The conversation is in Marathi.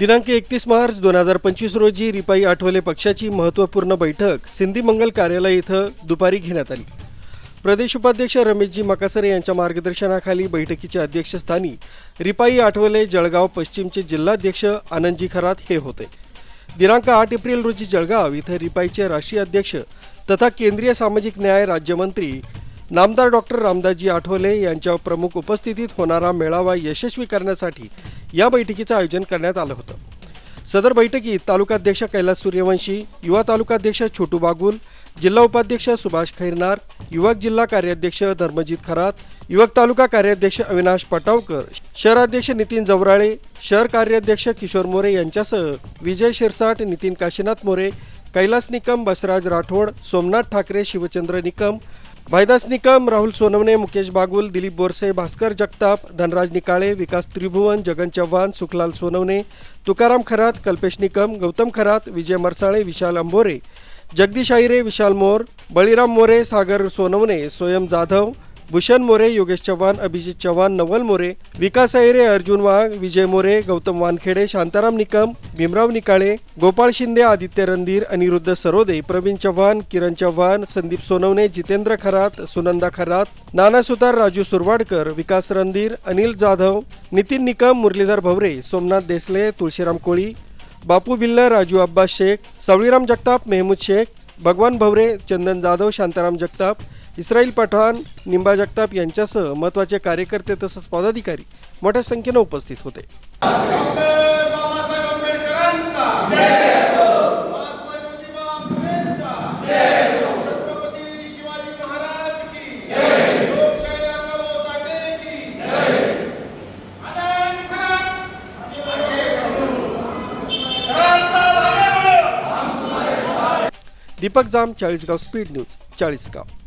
दिनांक एकतीस मार्च दोन हजार पंचवीस रोजी रिपाई आठवले पक्षाची महत्त्वपूर्ण बैठक सिंधी मंगल कार्यालय इथं दुपारी घेण्यात आली. प्रदेश उपाध्यक्ष रमेशजी मकासरे यांच्या मार्गदर्शनाखाली बैठकीच्या अध्यक्षस्थानी रिपाई आठवले जळगाव पश्चिमचे जिल्हाध्यक्ष आनंदजी खरात हे होते. दिनांक आठ एप्रिल रोजी जळगाव इथं रिपाईचे राष्ट्रीय अध्यक्ष तथा केंद्रीय सामाजिक न्याय राज्यमंत्री नामदार डॉक्टर रामदासजी आठवले यांच्या प्रमुख उपस्थितीत होणारा मेळावा यशस्वी करण्यासाठी या बैठकीचं आयोजन करण्यात आलं होतं. सदर बैठकीत तालुकाध्यक्ष कैलास सूर्यवंशी युवा तालुकाध्यक्ष छोटू बागुल जिल्हा उपाध्यक्ष सुभाष खैरनार युवक जिल्हा कार्याध्यक्ष धर्मजित खरात युवक तालुका कार्याध्यक्ष अविनाश पटावकर शहराध्यक्ष नितीन जवराळे शहर कार्याध्यक्ष किशोर मोरे यांच्यासह विजय शिरसाट नितीन काशीनाथ मोरे कैलास निकम बसराज राठोड सोमनाथ ठाकरे शिवचंद्र निकम भाईदास निकम राहुल सोनवणे मुकेश बागुल दिलीप बोरसे भास्कर जगताप धनराज निकाळे विकास त्रिभुवन जगन चव्हाण सुखलाल सोनवणे तुकाराम खरात कल्पेश निकम गौतम खरात विजय मरसाळे विशाल अंभोरे जगदीश आहिरे विशाल मोर बळीराम मोरे सागर सोनवणे सोयम जाधव भूषण मोरे योगेश चव्हाण अभिजित चव्हाण नवल मोरे विकास अहिरे अर्जुन वाघ विजय मोरे गौतम वानखेडे शांताराम निकम भीमराव निकाळे गोपाळ शिंदे आदित्य रणधीर अनिरुद्ध सरोदे प्रवीण चव्हाण किरण चव्हाण संदीप सोनवणे जितेंद्र खरात सुनंदा खरात नाना सुतार राजू सुरवाडकर विकास रणधीर अनिल जाधव नितीन निकम मुरलीधर भवरे सोमनाथ देसले तुळशीराम कोळी बापू बिल्ल राजू अब्बास शेख सावळीराम जगताप मेहमूद शेख भगवान भवरे चंदन जाधव शांताराम जगताप इस्राईल पठाण निंबा जगताप यांच्यासह महत्त्वाचे कार्यकर्ते तसंच पदाधिकारी मोठ्या संख्येनं उपस्थित होते. Deepak Jam Chalisgaon speed news Chalisgaon.